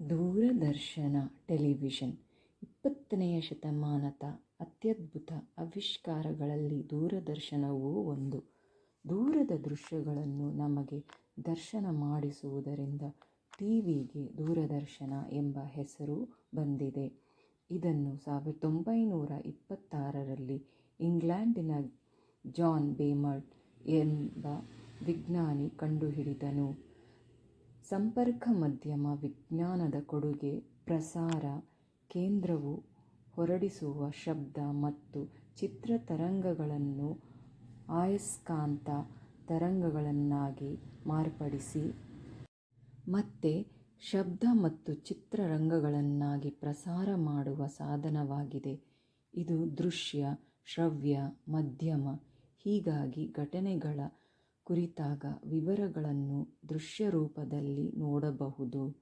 ದೂರದರ್ಶನ television. ಇಪ್ಪತ್ತನೆಯ ಶತಮಾನದ ಅತ್ಯದ್ಭುತ ಆವಿಷ್ಕಾರಗಳಲ್ಲಿ ದೂರದರ್ಶನವೂ ಒಂದು. ದೂರದ ದೃಶ್ಯಗಳನ್ನು ನಮಗೆ ದರ್ಶನ ಮಾಡಿಸುವುದರಿಂದ ಟಿವಿಗೆ ದೂರದರ್ಶನ ಎಂಬ ಹೆಸರು ಬಂದಿದೆ. ಇದನ್ನು ಸಾವಿರದ ಒಂಬೈನೂರ ಇಪ್ಪತ್ತಾರರಲ್ಲಿ ಇಂಗ್ಲೆಂಡಿನ ಜಾನ್ ಬೇಮರ್ಟ್ ಎಂಬ ವಿಜ್ಞಾನಿ ಕಂಡುಹಿಡಿದನು. ಸಂಪರ್ಕ ಮಧ್ಯಮ ವಿಜ್ಞಾನದ ಕೊಡುಗೆ ಪ್ರಸಾರ ಕೇಂದ್ರವು ಹೊರಡಿಸುವ ಶಬ್ದ ಮತ್ತು ಚಿತ್ರ ತರಂಗಗಳನ್ನು ಆಯಸ್ಕಾಂತ ತರಂಗಗಳನ್ನಾಗಿ ಮಾರ್ಪಡಿಸಿ, ಮತ್ತೆ ಶಬ್ದ ಮತ್ತು ಚಿತ್ರರಂಗಗಳನ್ನಾಗಿ ಪ್ರಸಾರ ಮಾಡುವ ಸಾಧನವಾಗಿದೆ. ಇದು ದೃಶ್ಯ, ಶ್ರವ್ಯ, ಮಧ್ಯಮ, ಹೀಗಾಗಿ ಘಟನೆಗಳ ಕುರಿತಾದ ವಿವರಗಳನ್ನು ದೃಶ್ಯರೂಪದಲ್ಲಿ ನೋಡಬಹುದು.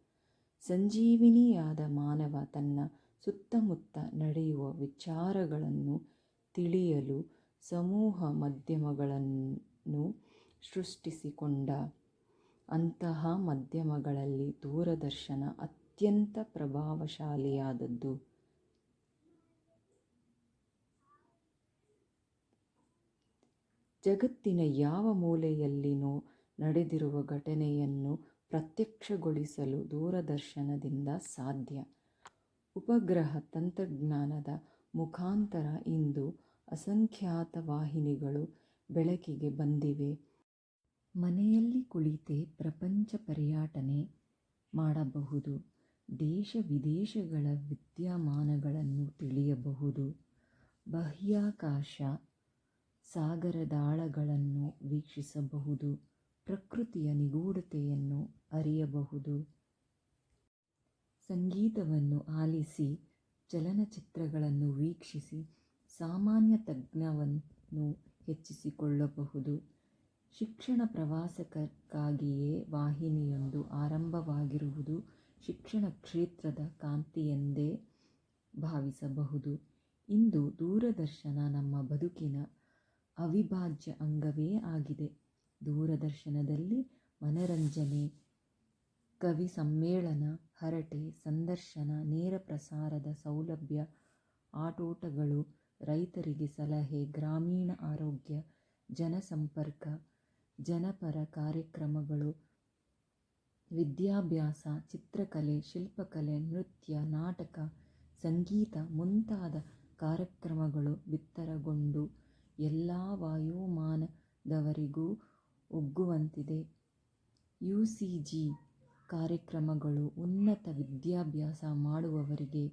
ಸಂಜೀವಿನಿಯಾದ ಮಾನವ ತನ್ನ ಸುತ್ತಮುತ್ತ ನಡೆಯುವ ವಿಚಾರಗಳನ್ನು ತಿಳಿಯಲು ಸಮೂಹ ಮಾಧ್ಯಮಗಳನ್ನು ಸೃಷ್ಟಿಸಿಕೊಂಡ. ಅಂತಹ ಮಾಧ್ಯಮಗಳಲ್ಲಿ ದೂರದರ್ಶನ ಅತ್ಯಂತ ಪ್ರಭಾವಶಾಲಿಯಾದದ್ದು. ಜಗತ್ತಿನ ಯಾವ ಮೂಲೆಯಲ್ಲಿನೋ ನಡೆದಿರುವ ಘಟನೆಯನ್ನು ಪ್ರತ್ಯಕ್ಷಗೊಳಿಸಲು ದೂರದರ್ಶನದಿಂದ ಸಾಧ್ಯ. ಉಪಗ್ರಹ ತಂತ್ರಜ್ಞಾನದ ಮುಖಾಂತರ ಇಂದು ಅಸಂಖ್ಯಾತ ವಾಹಿನಿಗಳು ಬೆಳಕಿಗೆ ಬಂದಿವೆ. ಮನೆಯಲ್ಲಿ ಕುಳಿತೇ ಪ್ರಪಂಚ ಪರ್ಯಾಟನೆ ಮಾಡಬಹುದು. ದೇಶ ವಿದೇಶಗಳ ವಿದ್ಯಮಾನಗಳನ್ನು ತಿಳಿಯಬಹುದು. ಬಾಹ್ಯಾಕಾಶ ಸಾಗರದಾಳಗಳನ್ನು ವೀಕ್ಷಿಸಬಹುದು, ಪ್ರಕೃತಿಯ ನಿಗೂಢತೆಯನ್ನು ಅರಿಯಬಹುದು. ಸಂಗೀತವನ್ನು ಆಲಿಸಿ, ಚಲನಚಿತ್ರಗಳನ್ನು ವೀಕ್ಷಿಸಿ, ಸಾಮಾನ್ಯ ತಜ್ಞವನ್ನು ಹೆಚ್ಚಿಸಿಕೊಳ್ಳಬಹುದು. ಶಿಕ್ಷಣ ಪ್ರವಾಸಕ್ಕಾಗಿಯೇ ವಾಹಿನಿಯೊಂದು ಆರಂಭವಾಗಿರುವುದು ಶಿಕ್ಷಣ ಕ್ಷೇತ್ರದ ಕ್ರಾಂತಿಯೆಂದೇ ಭಾವಿಸಬಹುದು. ಇಂದು ದೂರದರ್ಶನ ನಮ್ಮ ಬದುಕಿನ ಅವಿಭಾಜ್ಯ ಅಂಗವೇ ಆಗಿದೆ. ದೂರದರ್ಶನದಲ್ಲಿ ಮನರಂಜನೆ, ಕವಿ ಸಮ್ಮೇಳನ, ಹರಟೆ, ಸಂದರ್ಶನ, ನೇರ ಪ್ರಸಾರದ ಸೌಲಭ್ಯ, ಆಟೋಟಗಳು, ರೈತರಿಗೆ ಸಲಹೆ, ಗ್ರಾಮೀಣ ಆರೋಗ್ಯ, ಜನಸಂಪರ್ಕ, ಜನಪರ ಕಾರ್ಯಕ್ರಮಗಳು, ವಿದ್ಯಾಭ್ಯಾಸ, ಚಿತ್ರಕಲೆ, ಶಿಲ್ಪಕಲೆ, ನೃತ್ಯ, ನಾಟಕ, ಸಂಗೀತ ಮುಂತಾದ ಕಾರ್ಯಕ್ರಮಗಳು ಬಿತ್ತರಗೊಂಡು ಎಲ್ಲ ವಯೋಮಾನದವರಿಗೂ ಒಗ್ಗುವಂತಿದೆ. ಯು ಸಿ ಜಿ ಕಾರ್ಯಕ್ರಮಗಳು ಉನ್ನತ ವಿದ್ಯಾಭ್ಯಾಸ ಮಾಡುವವರಿಗೆ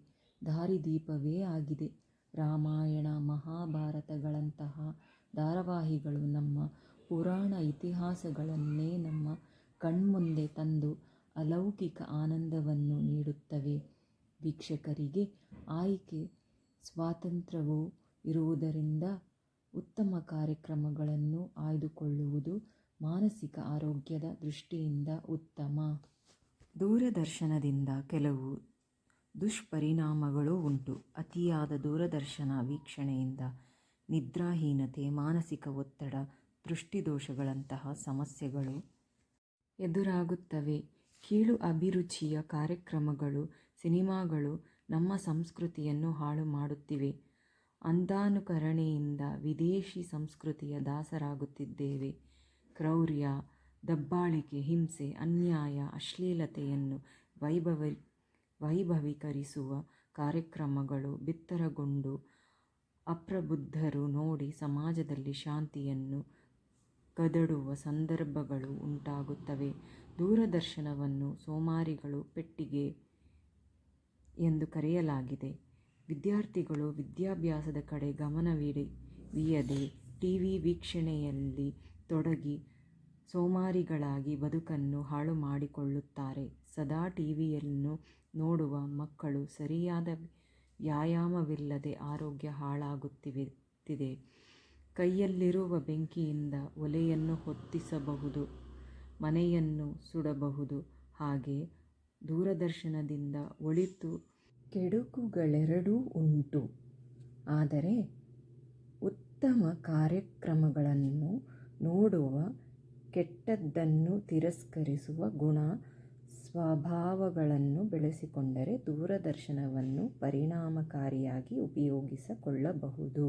ದಾರಿದೀಪವೇ ಆಗಿದೆ. ರಾಮಾಯಣ, ಮಹಾಭಾರತಗಳಂತಹ ಧಾರಾವಾಹಿಗಳು ನಮ್ಮ ಪುರಾಣ ಇತಿಹಾಸಗಳನ್ನೇ ನಮ್ಮ ಕಣ್ಮುಂದೆ ತಂದು ಅಲೌಕಿಕ ಆನಂದವನ್ನು ನೀಡುತ್ತವೆ. ವೀಕ್ಷಕರಿಗೆ ಆಯ್ಕೆ, ಸ್ವಾತಂತ್ರ್ಯವೂ ಇರುವುದರಿಂದ ಉತ್ತಮ ಕಾರ್ಯಕ್ರಮಗಳನ್ನು ಆಯ್ದುಕೊಳ್ಳುವುದು ಮಾನಸಿಕ ಆರೋಗ್ಯದ ದೃಷ್ಟಿಯಿಂದ ಉತ್ತಮ. ದೂರದರ್ಶನದಿಂದ ಕೆಲವು ದುಷ್ಪರಿಣಾಮಗಳು ಉಂಟು. ಅತಿಯಾದ ದೂರದರ್ಶನ ವೀಕ್ಷಣೆಯಿಂದ ನಿದ್ರಾಹೀನತೆ, ಮಾನಸಿಕ ಒತ್ತಡ, ದೃಷ್ಟಿದೋಷಗಳಂತಹ ಸಮಸ್ಯೆಗಳು ಎದುರಾಗುತ್ತವೆ. ಕೀಳು ಅಭಿರುಚಿಯ ಕಾರ್ಯಕ್ರಮಗಳು, ಸಿನಿಮಾಗಳು ನಮ್ಮ ಸಂಸ್ಕೃತಿಯನ್ನು ಹಾಳು ಮಾಡುತ್ತಿವೆ. ಅಂಧಾನುಕರಣೆಯಿಂದ ವಿದೇಶಿ ಸಂಸ್ಕೃತಿಯ ದಾಸರಾಗುತ್ತಿದ್ದೇವೆ. ಕ್ರೌರ್ಯ, ದಬ್ಬಾಳಿಕೆ, ಹಿಂಸೆ, ಅನ್ಯಾಯ, ಅಶ್ಲೀಲತೆಯನ್ನು ವೈಭವ, ವೈಭವೀಕರಿಸುವ ಕಾರ್ಯಕ್ರಮಗಳು ಬಿತ್ತರಗೊಂಡು ಅಪ್ರಬುದ್ಧರು ನೋಡಿ ಸಮಾಜದಲ್ಲಿ ಶಾಂತಿಯನ್ನು ಕದಡುವ ಸಂದರ್ಭಗಳು ಉಂಟಾಗುತ್ತವೆ. ದೂರದರ್ಶನವನ್ನು ಸೋಮಾರಿಗಳು ಪೆಟ್ಟಿಗೆ ಎಂದು ಕರೆಯಲಾಗಿದೆ. ವಿದ್ಯಾರ್ಥಿಗಳು ವಿದ್ಯಾಭ್ಯಾಸದ ಕಡೆ ಗಮನವಿಡಿಯದೆ ಟಿ ವಿ ವೀಕ್ಷಣೆಯಲ್ಲಿ ತೊಡಗಿ ಸೋಮಾರಿಗಳಾಗಿ ಬದುಕನ್ನು ಹಾಳು ಮಾಡಿಕೊಳ್ಳುತ್ತಾರೆ. ಸದಾ ಟಿವಿಯನ್ನು ನೋಡುವ ಮಕ್ಕಳು ಸರಿಯಾದ ವ್ಯಾಯಾಮವಿಲ್ಲದೆ ಆರೋಗ್ಯ ಹಾಳಾಗುತ್ತಿದೆ. ಕೈಯಲ್ಲಿರುವ ಬೆಂಕಿಯಿಂದ ಒಲೆಯನ್ನು ಹೊತ್ತಿಸಬಹುದು, ಮನೆಯನ್ನು ಸುಡಬಹುದು. ಹಾಗೆ ದೂರದರ್ಶನದಿಂದ ಒಳಿತು ಕೆಡುಕುಗಳೆರಡೂ ಉಂಟು. ಆದರೆ ಉತ್ತಮ ಕಾರ್ಯಕ್ರಮಗಳನ್ನು ನೋಡುವ ಕೆಟ್ಟದ್ದನ್ನು ತಿರಸ್ಕರಿಸುವ ಗುಣ ಸ್ವಭಾವಗಳನ್ನು ಬೆಳೆಸಿಕೊಂಡರೆ ದೂರದರ್ಶನವನ್ನು ಪರಿಣಾಮಕಾರಿಯಾಗಿ ಉಪಯೋಗಿಸಿಕೊಳ್ಳಬಹುದು.